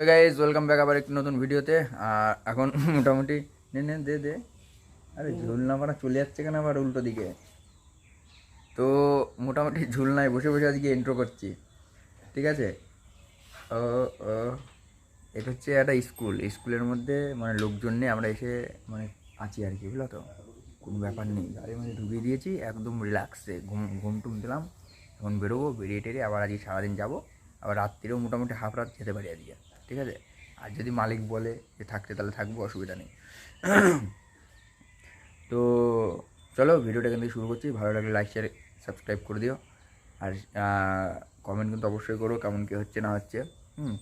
Guys welcome back আবার একটি নতুন ভিডিওতে। আর এখন মোটামুটি নে নে দে দে। আরে ঝুলনা পাড়া চলে যাচ্ছে কেন আবার উল্টো দিকে? তো মোটামুটি ঝুলনায় বসে বসে আজকে এন্ট্রো করছি। ঠিক আছে? ও ও এটা হচ্ছে একটা স্কুল। স্কুলের মধ্যে মানে লোকজন নেই আমরা এসে মানে আছি আর কি বুঝলো তো? কোনো ব্যাপার নেই। গাড়ির মধ্যে ঢুকিয়ে দিয়েছি একদম রিল্যাক্সে ঘুম ঘুম টুম দিলাম। এখন বেরোবো বেরিয়ে টেরিয়ে আবার আজকে সারাদিন যাব। আবার রাত্রিরেও মোটামুটি হাফ রাত যেতে পারি আজকে। ঠিক আছে? আর যদি মালিক বলে যে থাকতে তাহলে থাকব, অসুবিধা নেই। তো চলো ভিডিওটা কিন্তু শুরু করছি। ভালো লাগলে লাইক শেয়ার সাবস্ক্রাইব করে দিও। আর কমেন্ট কিন্তু অবশ্যই করো, কেমন কী হচ্ছে, না হচ্ছে। হুম?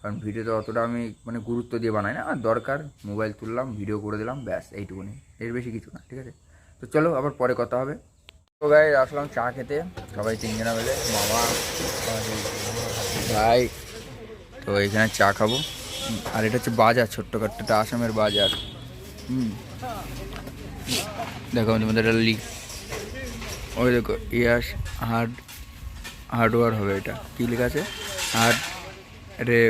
কারণ ভিডিওতে অতটা আমি মানে গুরুত্ব দিয়ে বানাই না। আর দরকার মোবাইল তুললাম ভিডিও করে দিলাম, ব্যাস, এইটুকুনি। এর বেশি কিছু না, ঠিক আছে? তো চলো, আবার পরে কথা হবে। তো গাই আসলাম চা খেতে। সবাই তিনজনা মিলে মামা ভাই তো এখানে চা খাব। আর এটা হচ্ছে বাজার ছোট্টখাট্ট এটা আসামের বাজার। হুম। দেখো আমাদের মধ্যে একটা লিখ ওই দেখো ইয়াস হার্ড হার্ডওয়ার হবে এটা। কী লেখা আছে? হার্ড রে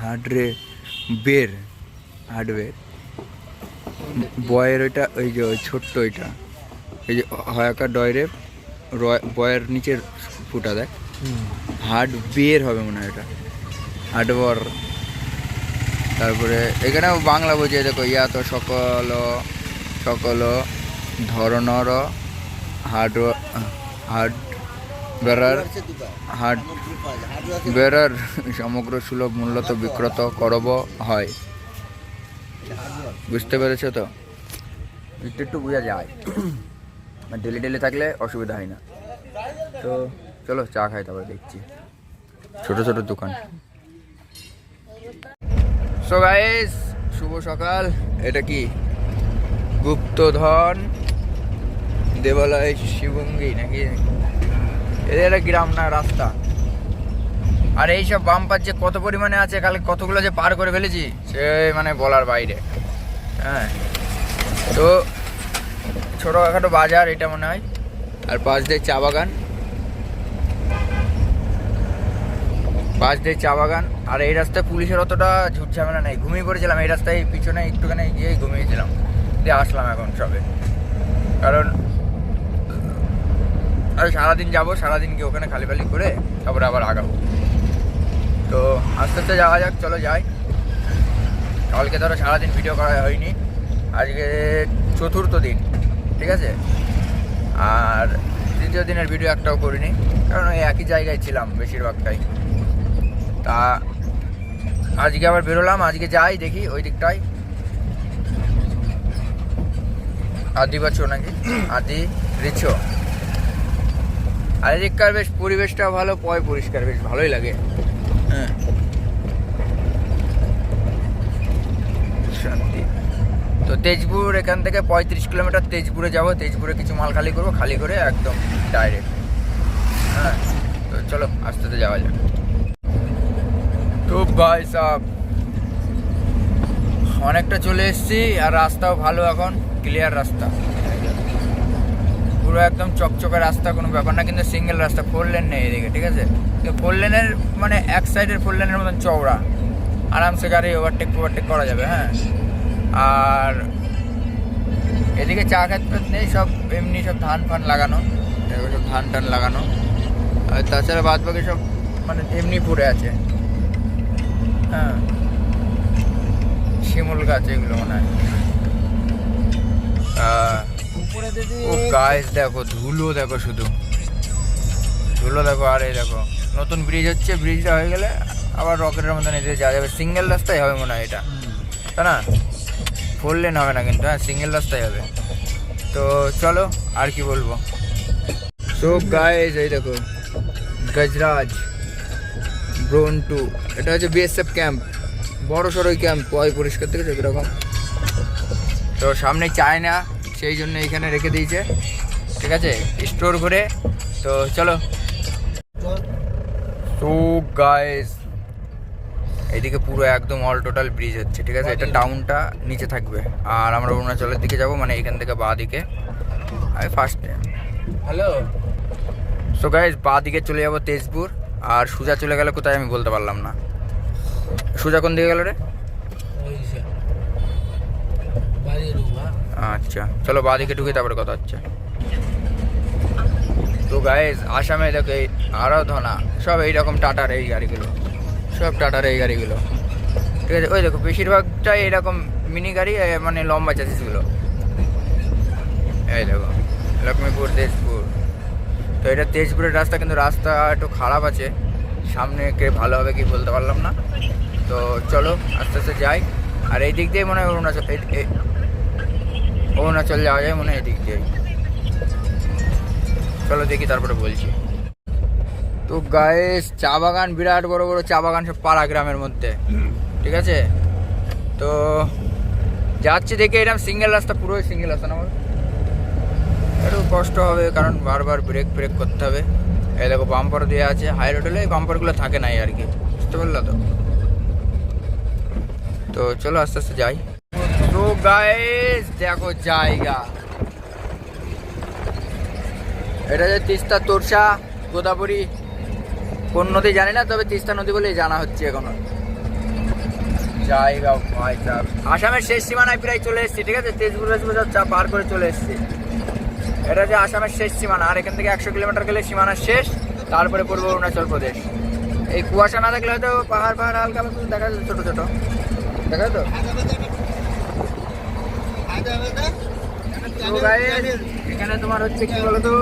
হার্ড রে বের হার্ডওয়্যার। বয়ের ওইটা ওই যে ওই ছোট্ট ওইটা। এই যে হয়াকার ডয়রে বয়ের নিচের ফুটা দেখ। হার্ড বের হবে মনে হয় এটা। হার্ডওয়ার তারপরে এখানেও বাংলা বোঝে দেখো, ইয়া তো সকল সকল ধরনর hard hardware hardware সমগ্র সুলভ মূল্যত বিক্রত করব, হয়। বুঝতে পেরেছ তো? একটু একটু বোঝা যায়। ডেলি ডেলি থাকলে অসুবিধা হয় না। তো চলো, চা খাই, তারপরে দেখছি। ছোট ছোট দোকান। সো গাইস শুভ সকাল। এটা কি? গুপ্তধন দেবালয় শিবঙ্গি নাকি? এদের একটা গ্রাম না, রাস্তা। আর এইসব বাম্পার যে কত পরিমাণে আছে? কাল কতগুলো যে পার করে ফেলেছি, সে মানে বলার বাইরে। হ্যাঁ। তো ছোটোখাটো বাজার, এটা মনে হয়। আর পাশ দিয়ে চা বাগান। পাশ দিয়ে চা বাগান। আর এই রাস্তায় পুলিশের অতটা ঝুট ঝামেলা নেই। ঘুমিয়ে পড়েছিলাম, এই রাস্তায় পিছনে একটুখানি গিয়ে ঘুমিয়েছিলাম। দিয়ে আসলাম এখন সবে। কারণ, আর সারাদিন যাব, সারাদিন গিয়ে ওখানে খালি খালি করে তারপরে আবার আগাবো। তো আস্তে আস্তে যাওয়া যাক, চলো যাই। কালকে ধরো সারাদিন ভিডিও করা হয়নি। আজকে চতুর্থ দিন, ঠিক আছে? আর তৃতীয় দিনের ভিডিও একটাও করিনি। কারণ ওই একই জায়গায় ছিলাম বেশিরভাগটাই। তা আজকে আবার বেরোলাম, আজকে যাই দেখি ওই দিকটায়। আদি বাছো নাকি? আদি রিছো। আর এদিককার বেশ পরিবেশটা ভালো, পয় পরিষ্কার, বেশ ভালোই লাগে। হ্যাঁ। তো তেজপুর, এখান থেকে পঁয়ত্রিশ কিলোমিটার তেজপুরে যাব, তেজপুরে কিছু মাল খালি করব, খালি করে একদম ডাইরেক্ট হ্যাঁ তো চলো, আস্তে আস্তে যাওয়া যাক। তো ভাই সাহ অনেকটা চলে এসেছি আর রাস্তাও ভালো এখন ক্লিয়ার রাস্তা। পুরো একদম চকচকে রাস্তা, কোনো ব্যাপার না, কিন্তু সিঙ্গেল রাস্তা ফোর লেন নেই এদিকে, ঠিক আছে? ফোর লেনের মানে এক সাইডের ফোর লেনের মতন চওড়া। আরামসে গাড়ি ওভারটেক ওভারটেক করা যাবে হ্যাঁ? আর এদিকে চা ফাত নেই, সব এমনি সব ধান ফান লাগানো সব ধান টান লাগানো। আর তাছাড়া বাদ বাকি সব মানে এমনি পড়ে আছে। হ্যাঁ। শিমুল গাছ এগুলো মনে হয়। ও গাছ দেখো ধুলো দেখো শুধু। ধুলো দেখো আর এই দেখো নতুন ব্রিজ হচ্ছে ব্রিজটা হয়ে গেলে আবার রকেটের মতন এদিকে যাওয়া যাবে। সিঙ্গেল রাস্তায় হবে মনে হয় এটা। তাই না? ফোর লেন হবে না কিন্তু হ্যাঁ সিঙ্গেল রাস্তায় হবে। তো চলো আর কি বলব? সো গাইজ এই দেখো গজরাজ। ব্রোন টু এটা হচ্ছে বিএসএফ ক্যাম্প বড় সড়ই ক্যাম্প পয় পরিষ্কার থেকে এরকম। তো সামনে চায় না সেই জন্য এখানে রেখে দিয়েছে। ঠিক আছে? স্টোর করে তো চলো। তো গাইস এইদিকে পুরো একদম অল টোটাল ব্রিজ হচ্ছে, ঠিক আছে? এটা টাউনটা নিচে থাকবে। আর আমরা অরুণাচলের দিকে যাব মানে এখান থেকে বা দিকে। ফার্স্টে হ্যালো সো গাইজ বা দিকে চলে যাব তেজপুর। আর সোজা চলে গেলে কোথায় আমি বলতে পারলাম না। সোজা কোন দিকে গেল রে? ওই যে বাড়ি ঢুকবা আচ্ছা চলো বাদিকে ঢুকে তারপরে কথা হচ্ছে। তো গাইজ আসামে দেখো এই আরাধনা সব এইরকম টাটার এই গাড়িগুলো সব টাটার এই গাড়িগুলো। ঠিক আছে ওই দেখো বেশিরভাগটাই এরকম মিনি গাড়ি মানে লম্বা চাষিসগুলো এই দেখো লক্ষ্মীপুর তেজপুর। তো এটা তেজপুরের রাস্তা, কিন্তু রাস্তা একটু খারাপ আছে। সামনে কে ভালো হবে কি বলতে পারলাম না। তো চলো, আস্তে আস্তে যাই। আর এই দিক দিয়ে মনে হয় অরুণাচল, এই- এই- অরুণাচল যাওয়া যায় মনে হয় এদিক দিয়ে। চলো দেখি, তারপরে বলছি। তো গায়ে চা বাগান, বিরাট বড় বড় চা বাগান সব পাড়া গ্রামের মধ্যে। ঠিক আছে? তো যাচ্ছি দেখে এরকম সিঙ্গেল রাস্তা, পুরোই সিঙ্গেল রাস্তা না কষ্ট হবে, কারণ বারবার ব্রেক ব্রেক করতে হবে। এই দেখো বাম্পার দেওয়া আছে। হাই রোডেলে এই বাম্পারগুলো থাকে নাই আর কি। বুঝতে পারল তো? তো চলো আস্তে আস্তে যাই। তো গাইস দেখো জায়গা। এটা যে তিস্তা তোরসা, গোদাবরী। কোন নদী জানি না, তবে তিস্তা নদী বলেই জানা হচ্ছে এখনও। জায়গা আসামের শেষ সীমানায় প্রায় চলে এসেছি, ঠিক আছে? তেজপুর চা পার করে চলে এসেছি। এটা যে আসামের শেষ সীমানা, আর এখান থেকে একশো কিলোমিটার গেলে সীমানা শেষ, তারপরে পড়ব অরুণাচল প্রদেশ। এই কুয়াশা না থাকলে হয়তো পাহাড় পাহাড় হালকা দেখা যাচ্ছে ছোটো ছোটো। দেখা তো? এখানে তোমার হচ্ছে কি বলতো,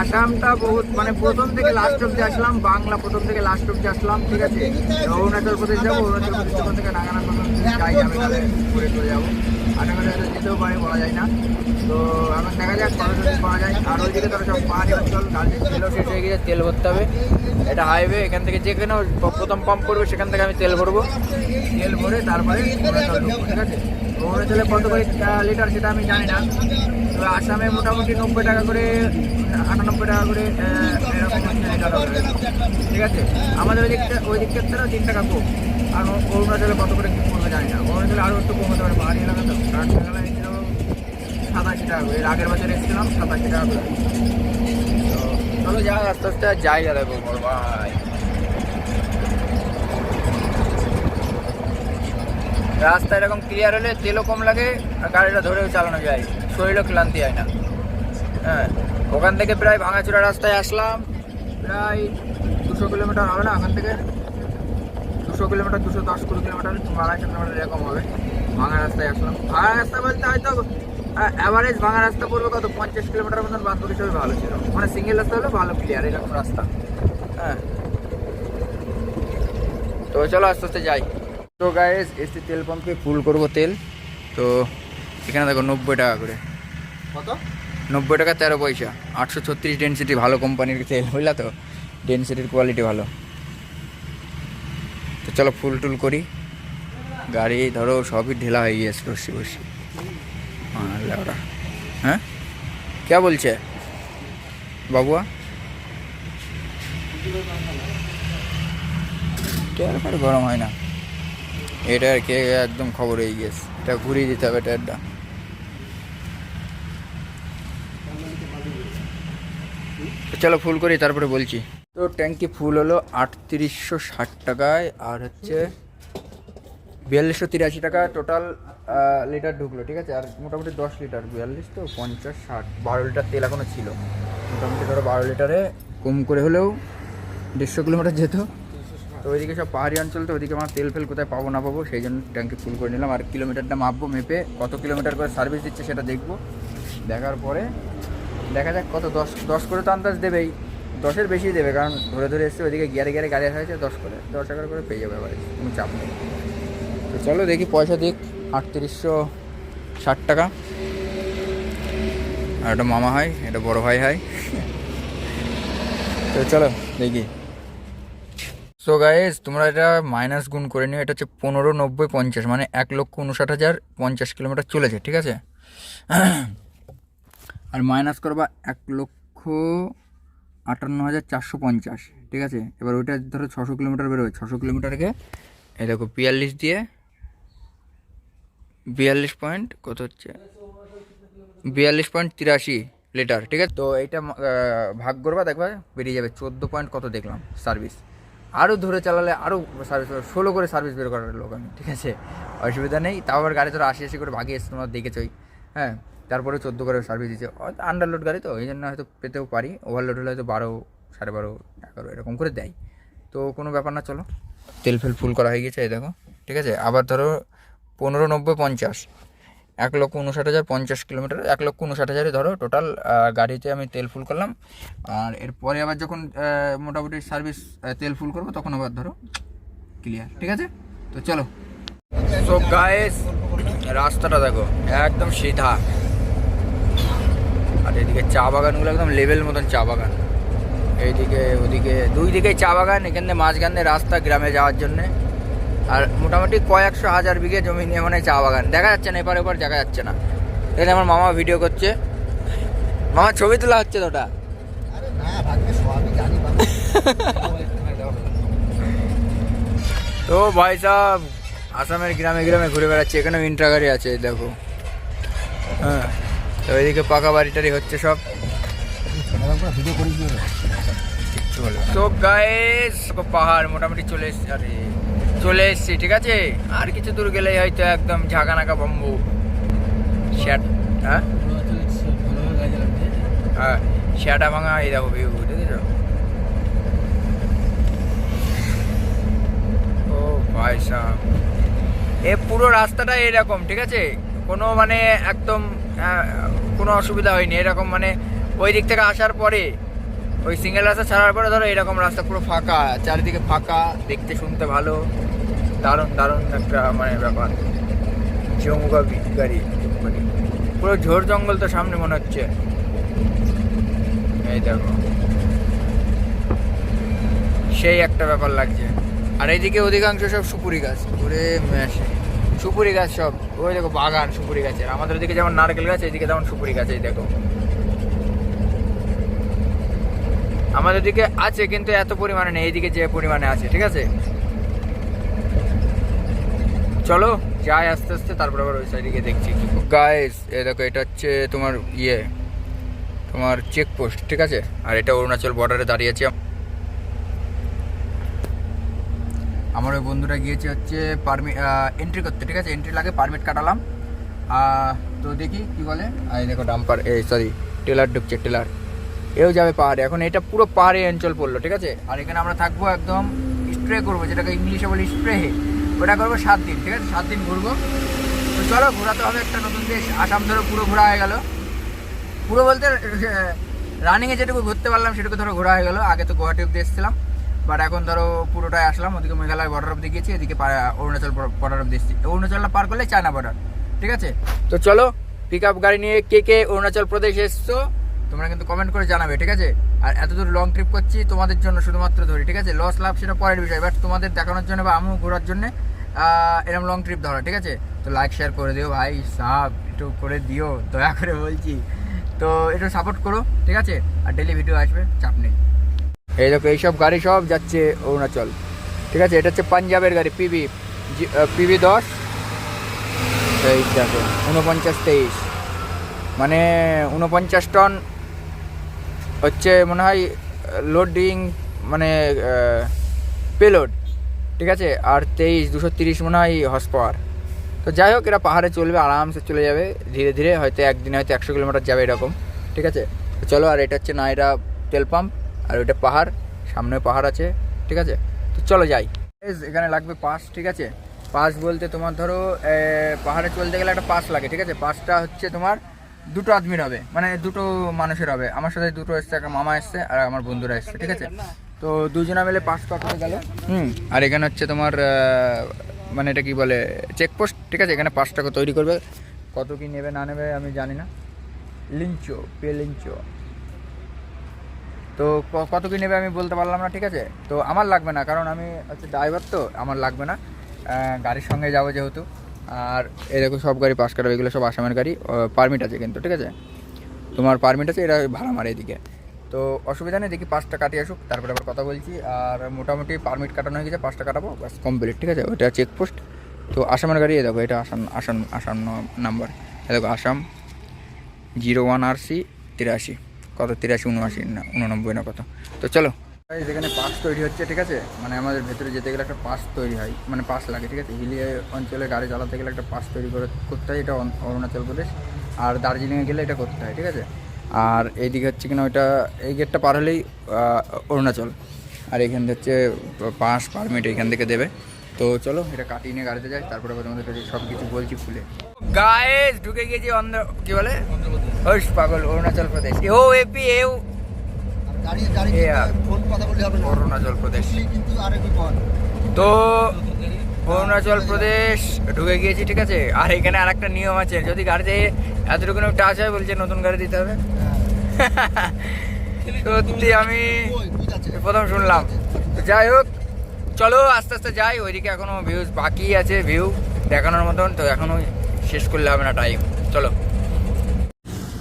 আসামটা বহুত মানে প্রথম থেকে লাস্ট অব্দি আসলাম, বাংলা প্রথম থেকে লাস্ট অব্দি আসলাম, ঠিক আছে? অরুণাচল প্রদেশ যাব, অরুণাচল প্রদেশ থেকে মতন যাই যাবে ঘুরে চলে যাব। যায় না। তো এখন দেখা যাক পাওয়া যায়। সব হয়ে তেল ভরতে হবে। এটা হাইওয়ে এখান থেকে যেখানে প্রথম পাম্প করবে, সেখান থেকে আমি তেল ভরবো। তেল ভরে তারপরে ঠিক আছে? অরুণাচলে কত করে লিটার সেটা আমি জানি না। তো আসামে মোটামুটি নব্বই টাকা করে, আটানব্বই টাকা করে এরকম। ঠিক আছে? আমাদের ওই দিকটা, ওই দিকটার থেকেও তিন টাকা কম। আর অরুণাচলে কত করে কী করবে জানি না। অরুণাচলে আরও একটু কম হতে পারে, পাহাড়ি এলাকা তো। কারণ সেখানে ছিল সাতাশি টাকা করে। এর আগের বছর এসেছিলাম সাতাশি টাকা করে। তো চলো যাই আস্তে আস্তে জায়গা দেখো বড় ভাই। রাস্তা এরকম ক্লিয়ার হলে তেলও কম লাগে আর গাড়িটা ধরেও চালানো যায়। শরীরও ক্লান্তি হয় না। হ্যাঁ ওখান থেকে প্রায় ভাঙাচোরা রাস্তায় আসলাম। প্রায় দুশো কিলোমিটার হবে না ওখান থেকে? দুশো কিলোমিটার দুশো দশ কুড়ি কিলোমিটার কিংবা আড়াইশো কিলোমিটার এরকম হবে। ভাঙা রাস্তায় আসলাম ভাঙা রাস্তা বলতে হয়তো অ্যাভারেজ ভাঙা রাস্তা পড়বে কত? পঞ্চাশ কিলোমিটার মতন বাদ বাকি সবই ভালো ছিল। মানে সিঙ্গেল রাস্তা হলে ভালো ক্লিয়ার এরকম রাস্তা। হ্যাঁ। তো চলো আস্তে আস্তে যাই। তো গাইস এসি তেল পাম্পে ফুল করব তেল। তো এখানে দেখো নব্বই টাকা করে। কত? নব্বই টাকা তেরো পয়সা। আটশো ছত্রিশ ডেন্সিটি ভালো কোম্পানির তেল বুঝলা তো? ডেন্সিটির কোয়ালিটি ভালো। চলো ফুল টুল করি। গাড়ি ধরো, সবই ঢেলা হয়ে গিয়েছে, বসি ওরা হ্যাঁ? কে বলছে? বাবুয়া? ফার গরম হয় না? এটা আর কে, একদম খবর হয়ে গিয়েছে। এটা ঘুরিয়ে দিতে হবে টায়ারটা। চলো ফুল করি, তারপরে বলছি। তো ট্যাঙ্কি ফুল হলো আটত্রিশশো ষাট টাকায়, আর হচ্ছে বিয়াল্লিশশো তিরাশি টাকা টোটাল লিটার ঢুকলো, ঠিক আছে? আর মোটামুটি দশ লিটার, বিয়াল্লিশ তো পঞ্চাশ ষাট, বারো লিটার তেল এখনও ছিল। মোটামুটি ধরো বারো লিটারে কম করে হলেও দেড়শো কিলোমিটার যেত। তো ওইদিকে সব পাহাড়ি অঞ্চল তো, ওইদিকে আমার তেল ফেল কোথায় পাবো না পাবো, সেই জন্য ট্যাঙ্কি ফুল করে নিলাম। আর কিলোমিটারটা মাপবো, মেপে কত কিলোমিটার করে সার্ভিস দিচ্ছে সেটা দেখব। দেখার পরে দেখা যাক কত, দশ দশ করে তো আন্দাজ দেবেই। দশের বেশি দেবে, কারণ ধরে ধরে এসছে ওইদিকে গিয়ারে গিয়ারে গাড়ি হয়েছে, দশ করে, দশ টাকা করে পেয়ে যাবে এবারে, কোনো চাপ নেই। তো চলো দেখি পয়সা দিক, আটত্রিশশো ষাট টাকা। আর একটা মামা হয় এটা বড় ভাই হয় তো চলো দেখি। সো গাইস তোমরা এটা মাইনাস গুণ করে নিও, এটা হচ্ছে পনেরো নব্বই পঞ্চাশ মানে এক লক্ষ উনষাট হাজার পঞ্চাশ কিলোমিটার চলেছে, ঠিক আছে? আর মাইনাস করবা এক লক্ষ আটান্ন হাজার চারশো পঞ্চাশ, ঠিক আছে? এবার ওইটা ধরো ছশো কিলোমিটার বেরোবে ছশো কিলোমিটারকে এই দেখো বিয়াল্লিশ দিয়ে বিয়াল্লিশ পয়েন্ট কত হচ্ছে? বিয়াল্লিশ পয়েন্ট তিরাশি লিটার, ঠিক আছে? তো এইটা ভাগ করবা, দেখবা বেরিয়ে যাবে। চোদ্দ পয়েন্ট কত দেখলাম সার্ভিস আরও ধরে চালালে আরও সার্ভিস ষোলো করে সার্ভিস বের করার লোক আমি, ঠিক আছে? অসুবিধা নেই। তাও আবার গাড়ি ধরো আশি আশি করে ভাগিয়ে তোমরা দেখেছই হ্যাঁ? তারপরে চোদ্দ করে সার্ভিস দিচ্ছে আন্ডারলোড গাড়ি তো, এই জন্য হয়তো পেতেও পারি। ওভারলোড হলে হয়তো বারো, সাড়ে বারো এগারো এরকম করে দেয়। তো কোনো ব্যাপার না, চলো। তেল ফেল ফুল করা হয়ে গেছে, এই দেখো। ঠিক আছে? আবার ধরো পনেরো, নব্বই, পঞ্চাশ। এক লক্ষ উনষাট হাজার পঞ্চাশ কিলোমিটার এক লক্ষ উনষাট হাজারে ধরো টোটাল গাড়িতে আমি তেল ফুল করলাম। আর এরপরে আবার যখন মোটামুটি সার্ভিস তেল ফুল করব, তখন আবার ধরো ক্লিয়ার ঠিক আছে? তো চলো। সো গায়েস রাস্তাটা দেখো, একদম সিধা। এদিকে চা বাগানগুলো একদম লেভেল মতন চা বাগান। এইদিকে ওদিকে দুই দিকে চা বাগান এখান থেকে মাঝখান দিয়ে রাস্তা গ্রামে যাওয়ার জন্যে। আর মোটামুটি কয়েকশো হাজার বিঘে জমি নিয়ে মানে চা বাগান। দেখা যাচ্ছে না এপার ওপার দেখা যাচ্ছে না। এখানে আমার মামা ভিডিও করছে। মামা ছবি তোলা হচ্ছে তো ওটা। তো ভাই সাহেব আসামের গ্রামে গ্রামে ঘুরে বেড়াচ্ছে এখানেও ইন্ট্রা গাড়ি আছে দেখো। হ্যাঁ। তো পাকা বাড়ি টাড়ি হচ্ছে সব। তো পাহাড় মোটামুটি চলে এসছি। আরে চলে এসছি ঠিক আছে? আর কিছু দূর গেলেই হয়তো একদম ঝাঁকানাকা বম্বু। হ্যাঁ? হ্যাঁ শ্যাটা ভাঙা এই দেখো ভিউ দেখেছ ও ভাই এ পুরো রাস্তাটা এরকম ঠিক আছে? কোনো মানে একদম আহ, কোনো অসুবিধা হয়নি। এরকম মানে ওই দিক থেকে আসার পরে ওই সিঙ্গেল রাস্তা ছাড়ার পরে ধরো এরকম রাস্তা পুরো ফাঁকা, চারিদিকে ফাঁকা, দেখতে শুনতে ভালো। দারুণ দারুণ একটা মানে ব্যাপার। জমুকা গাড়ি মানে পুরো ঝোড় জঙ্গল তো সামনে মনে হচ্ছে। এই দেখো। সেই একটা ব্যাপার লাগছে। আর এইদিকে অধিকাংশ সব সুপুরি গাছ ঘুরে মেশে সুপুরি গাছ সব, ওই দেখো বাগান, সুপুরি গাছের। আমাদের ওদিকে যেমন নারকেল গাছ এইদিকে তেমন সুপুরি গাছ, এই দেখো। আমাদের দিকে আছে, কিন্তু এত পরিমাণে নেই, এইদিকে যে পরিমাণে আছে, ঠিক আছে? চলো, যাই আস্তে আস্তে, তারপর আবার ওই সাইডে গিয়ে দেখছি গাইস এ দেখো, এটা হচ্ছে তোমার ইয়ে তোমার চেকপোস্ট ঠিক আছে? আর এটা অরুণাচল বর্ডারে দাঁড়িয়ে আছে আমার ওই বন্ধুরা গিয়েছে হচ্ছে পারমিট এন্ট্রি করতে, ঠিক আছে? এন্ট্রি লাগে পারমিট কাটালাম। তো দেখি কি বলে? এই দেখো ডাম্পার এই সরি টেলার ঢুকছে, টেলার। এও যাবে পাহাড়ে। এখন এটা পুরো পাহাড়ে অঞ্চল পড়ল, ঠিক আছে? আর এখানে আমরা থাকব একদম স্প্রে করব, যেটাকে ইংলিশে বলি স্প্রে ওটা করব সাত দিন, ঠিক আছে? সাত দিন ঘুরবো। তো চলো, ঘোরাতে হবে একটা নতুন দেশ। আসাম ধরো পুরো ঘোরা হয়ে গেল। পুরো বলতে রানিংয়ে যেটুকু ঘুরতে পারলাম, সেটুকু ধরো ঘোরা হয়ে গেলো। আগে তো গুয়াহাটি অব্দি এসেছিলাম। বাট এখন ধরো পুরোটাই আসলাম, ওদিকে মেঘালয় বর্ডার অব্দি গিয়েছি, এদিকে অরুণাচল বর্ডার অব্দি এসেছি। অরুণাচলটা পার করলে চায়না বর্ডার ঠিক আছে? তো চলো পিক আপ গাড়ি নিয়ে কে কে অরুণাচল প্রদেশ এসছো, তোমরা কিন্তু কমেন্ট করে জানাবে, ঠিক আছে? আর এত দূর লং ট্রিপ করছি, তোমাদের জন্য শুধুমাত্র ধরি, ঠিক আছে? লস লাভ সেটা পরের বিষয় বাট তোমাদের দেখানোর জন্য বা আমিও ঘোরার জন্য এরকম লং ট্রিপ ধরা, ঠিক আছে? তো লাইক শেয়ার করে দিও ভাই সাব একটু করে দিও, দয়া করে বলছি। তো একটু সাপোর্ট করো, ঠিক আছে? আর ডেলি ভিডিও আসবে, চাপ নেই। এই দেখো এইসব গাড়ি সব যাচ্ছে অরুণাচল। ঠিক আছে? এটা হচ্ছে পাঞ্জাবের গাড়ি পিবি পিবি দশ। এই দেখো উনপঞ্চাশ তেইশ। মানে উনপঞ্চাশ টন হচ্ছে মনে হয় লোডিং মানে পেলোড ঠিক আছে? আর তেইশ, দুশো তিরিশ মনে হয় হর্স পাওয়ার তো যাই হোক, এরা পাহাড়ে চলবে, আরামসে চলে যাবে। ধীরে ধীরে হয়তো একদিনে হয়তো একশো কিলোমিটার যাবে এরকম। ঠিক আছে? চলো, আর এটা হচ্ছে নাইরা তেল পাম্প। আর ওইটা পাহাড়, সামনে পাহাড় আছে, ঠিক আছে? তো চলো যাই। এখানে লাগবে পাস ঠিক আছে? পাস বলতে তোমার ধরো পাহাড়ে চলতে গেলে একটা পাস লাগে, ঠিক আছে? পাসটা হচ্ছে তোমার দুটো আদমির হবে মানে দুটো মানুষের হবে। আমার সাথে দুটো এসছে, একটা মামা এসছে আর আমার বন্ধুরা এসছে, ঠিক আছে? তো দুজনা মিলে পাস পাঠাতে গেল। হুম, আর এখানে হচ্ছে তোমার মানে এটা কি বলে চেকপোস্ট ঠিক আছে? এখানে পাঁচ টাকা তৈরি করবে। কত কি নেবে, না নেবে আমি জানি না। লিঞ্চো পে লিঞ্চো তো কত কি নেবে আমি বলতে পারলাম না, ঠিক আছে? তো আমার লাগবে না, কারণ আমি হচ্ছে ড্রাইভার তো, আমার লাগবে না। গাড়ির সঙ্গে যাব যেহেতু। আর এই দেখো সব গাড়ি পাস কাটাবে এগুলো সব আসামের গাড়ি পারমিট আছে কিন্তু, ঠিক আছে? তোমার পারমিট আছে, এরা ভাড়া মারে এদিকে। তো অসুবিধা নেই, দেখি পাঁচটা কাটিয়ে আসুক, তারপরে আবার কথা বলছি। আর মোটামুটি পারমিট কাটানো হয়ে গেছে, পাঁচটা কাটাবো বাস কমপ্লিট ঠিক আছে? ওটা চেকপোস্ট তো আসামের গাড়ি, এই দেখো, এটা আসাম আসাম আসাম নাম্বার। এ দেখো, Assam zero one R C তিরাশি। কত? তিরাশি, উনআশি, না, উননব্বই না কত? তো চলো। এখানে পাস তৈরি হচ্ছে, ঠিক আছে? মানে আমাদের ভেতরে যেতে গেলে একটা পাস তৈরি হয় মানে পাস লাগে, ঠিক আছে? হিলি অঞ্চলে গাড়ি চালাতে গেলে একটা পাস তৈরি করে করতে হয়, এটা অরুণাচল প্রদেশ। আর দার্জিলিংয়ে গেলে এটা করতে হয়, ঠিক আছে? আর এইদিকে হচ্ছে কিনা ওইটা, এই গেটটা পার হলেই অরুণাচল। আর এখান থেকে হচ্ছে পাস পারমিট এখান থেকে দেবে। তো চলো এটা কাটিয়ে নিয়ে গাড়িতে যাই তারপরে আবার তোমাদেরকে সব কিছু বলছি খুলে গায়েস ঢুকে গেছি অন্ধ্র কি বলে ওই পাগল অরুণাচল প্রদেশ ও এপি এও অরুণাচল প্রদেশ তো অরুণাচল প্রদেশ ঢুকে গিয়েছি ঠিক আছে আর এখানে আর একটা নিয়ম আছে যদি গাড়িতে এতটুকু টাচ হয় বলছে নতুন গাড়ি দিতে হবে হ্যাঁ। সত্যি আমি প্রথম শুনলাম যাই হোক চলো আস্তে আস্তে যাই, ওইদিকে এখনও ভিউজ বাকি আছে ভিউ দেখানোর মতন, তো এখনও শেষ করলে হবে না টাইম চলো।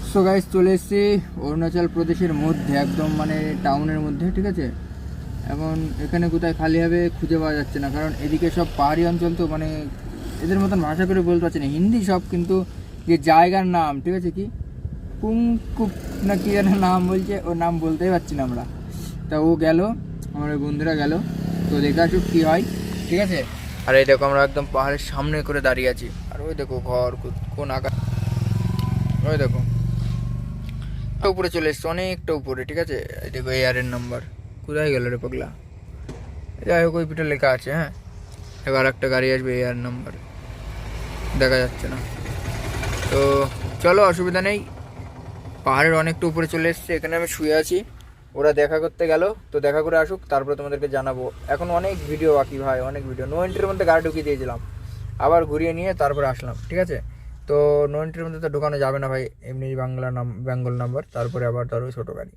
সো গাইস চলে এসেছি অরুণাচল প্রদেশের মধ্যে, একদম মানে টাউনের মধ্যে, ঠিক আছে? এখন এখানে কোথায় খালি হবে খুঁজে পাওয়া যাচ্ছে না, কারণ এদিকে সব পাহাড়ি অঞ্চল তো মানে এদের মতন ভাষা করে বলতে পারছি না। হিন্দি সব কিন্তু যে জায়গার নাম, ঠিক আছে কি? কুমকুপ না কি যেন নাম বলছে, ওর নাম বলতেই পারছি না আমরা। তা ও গেল, আমার বন্ধুরা গেল। তো দেখা আসুক কী হয়? ঠিক আছে? আর এই দেখো আমরা একদম পাহাড়ের সামনে করে দাঁড়িয়ে আছি। আর ওই দেখো ঘর কোন আকাশ। ওই দেখো। উপরে চলে এসছে, অনেকটা উপরে, ঠিক আছে? এই দেখো এয়ারের নাম্বার কোথায় গেল রে পাগলা? যাই হোক, ওই পিঠে লেখা আছে হ্যাঁ? এবার একটা গাড়ি আসবে এয়ার নাম্বার দেখা যাচ্ছে না। তো চলো, অসুবিধা নেই। পাহাড়ের অনেকটা উপরে চলে এসছে, এখানে আমি শুয়ে আছি। ওরা দেখা করতে গেল, তো দেখা করে আসুক, তারপরে তোমাদেরকে জানাব। এখন অনেক ভিডিও বাকি ভাই, অনেক ভিডিও নো এন্ট্রির মধ্যে গাড়ি ঢুকিয়ে দিয়েছিলাম। আবার ঘুরিয়ে নিয়ে তারপরে আসলাম, ঠিক আছে? তো নো এন্ট্রির মধ্যে তো ঢোকানো যাবে না ভাই, এমনি বাংলা নাম, বেঙ্গল নাম্বার তারপরে আবার ধরো ছোটো গাড়ি।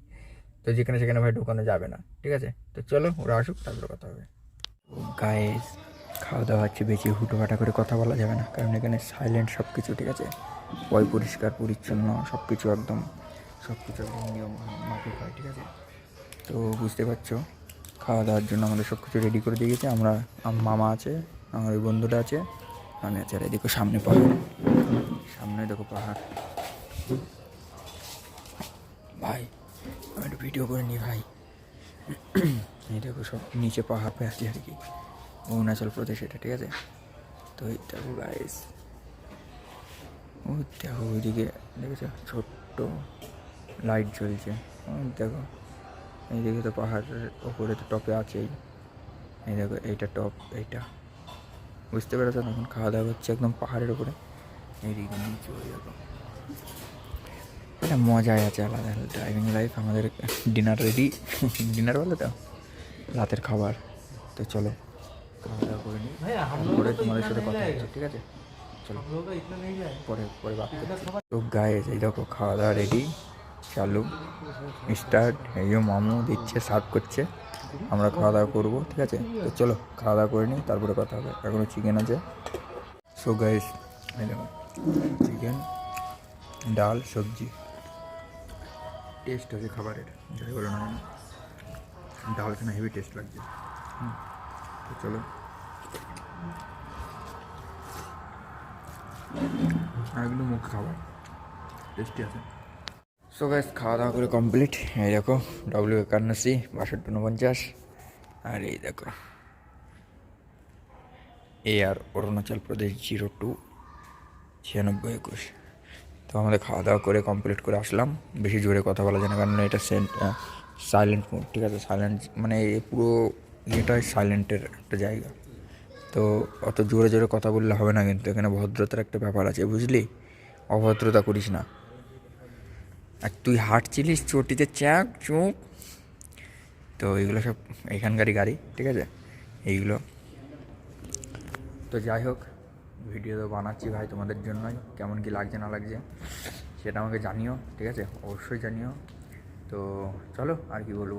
তো যেখানে সেখানে ভাই ঢোকানো যাবে না, ঠিক আছে? তো চলো, ওরা আসুক, তারপরে কথা হবে। গায়েস খাওয়া দাওয়া হচ্ছে বেশি হুটোপাটা করে কথা বলা যাবে না, কারণ এখানে সাইলেন্ট সব কিছু ঠিক আছে? পয় পরিষ্কার, পরিচ্ছন্ন সব কিছু একদম সব কিছু একদম নিয়ম, মাফিক হয়, ঠিক আছে? তো বুঝতে পারছ, খাওয়া দাওয়ার জন্য আমাদের সব কিছু রেডি করে দিয়ে গেছে। আমরা মামা আছে, আমার ওই বন্ধুটা আছে, আমি আছে আর এদিকে সামনে পাহাড়। সামনে দেখো পাহাড়। ভাই, আমি একটু ভিডিও করে নিই ভাই। এই দেখো সব নিচে পাহাড় পেয়ে আছে আর কি। অরুণাচল প্রদেশ এটা, ঠিক আছে? তো এই দেখো গাইস ও দেখো ওইদিকে দেখেছ? ছোট্ট লাইট জ্বলছে। দেখো। এইদিকে তো পাহাড়ের ওপরে তো টপে আছেই। এই দেখো এইটা টপ এইটা। বুঝতে পেরেছ? এখন খাওয়া দাওয়া হচ্ছে একদম পাহাড়ের উপরে এইদিকে নিচে ওই দেখো এটা মজাই আছে আলাদা ড্রাইভিং লাইফ আমাদের ডিনার রেডি ডিনার বলে তো? রাতের খাবার। তো চলো খাওয়া দাওয়া করে নিই। পরে তোমাদের সাথে কথা হচ্ছে ঠিক আছে? চলো। পরে পরে তো গায়ে এই দেখো খাওয়া দাওয়া রেডি চালু। স্টার্ট এই যে মামু দিচ্ছে, সার্ভ করছে। আমরা খাওয়া দাওয়া করব, ঠিক আছে? তো চলো, খাওয়া দাওয়া করে নিই, তারপরে কথা হবে। এখনও চিকেন আছে। সো গাইস চিকেন ডাল, সবজি। টেস্ট আছে খাবারের, যাই বলো না ডাল কেন হেভি টেস্ট লাগছে। তো চলো। একদম মুখ খাবার। টেস্টি আছে। সো গাইস খাওয়া দাওয়া করে কমপ্লিট এই দেখো ডব্লিউ একান্ন সি বাষট্টি উনপঞ্চাশ আর এই দেখো A R Arunachal Pradesh zero two ছিয়ানব্বই একুশ। তো আমাদের খাওয়া দাওয়া করে কমপ্লিট করে আসলাম। বেশি জোরে কথা বলা যায় না, কারণ এটা সেন্ট সাইলেন্ট মোড ঠিক আছে? সাইলেন্ট মানে এই পুরো ইয়েটাই সাইলেন্টের একটা জায়গা। তো অত জোরে জোরে কথা বললে হবে না কিন্তু, এখানে ভদ্রতার একটা ব্যাপার আছে, বুঝলি? অভদ্রতা করিস না। আর তুই হাঁটছিলিস চটিতে চ্যাক চুপ তো এইগুলো সব এখানকারই গাড়ি, ঠিক আছে? এইগুলো। তো যাই হোক ভিডিও তো বানাচ্ছি ভাই তোমাদের জন্যই, কেমন কি লাগছে, না লাগছে, সেটা আমাকে জানিও, ঠিক আছে? অবশ্যই জানিও। তো চলো, আর কি বলব?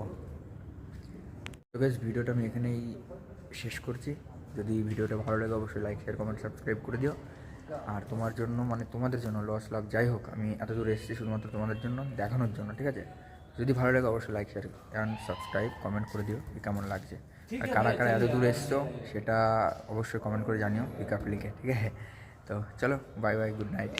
তো বেশ ভিডিওটা আমি এখানেই শেষ করছি। যদি ভিডিওটা ভালো লাগে, অবশ্যই লাইক শেয়ার কমেন্ট সাবস্ক্রাইব করে দিও। আর তোমার জন্য মানে তোমাদের জন্য লস লাভ যাই হোক আমি এত দূর এসেছি শুধুমাত্র তোমাদের জন্য দেখানোর জন্য ঠিক আছে? যদি ভালো লাগে অবশ্যই like share and subscribe comment করে দিও কি কেমন লাগছে। আর কারা কারা এত দূর এসছো সেটা অবশ্যই কমেন্ট করে জানিও পিক আপ লিখে ঠিক আছে? তো চলো বাই বাই গুড নাইট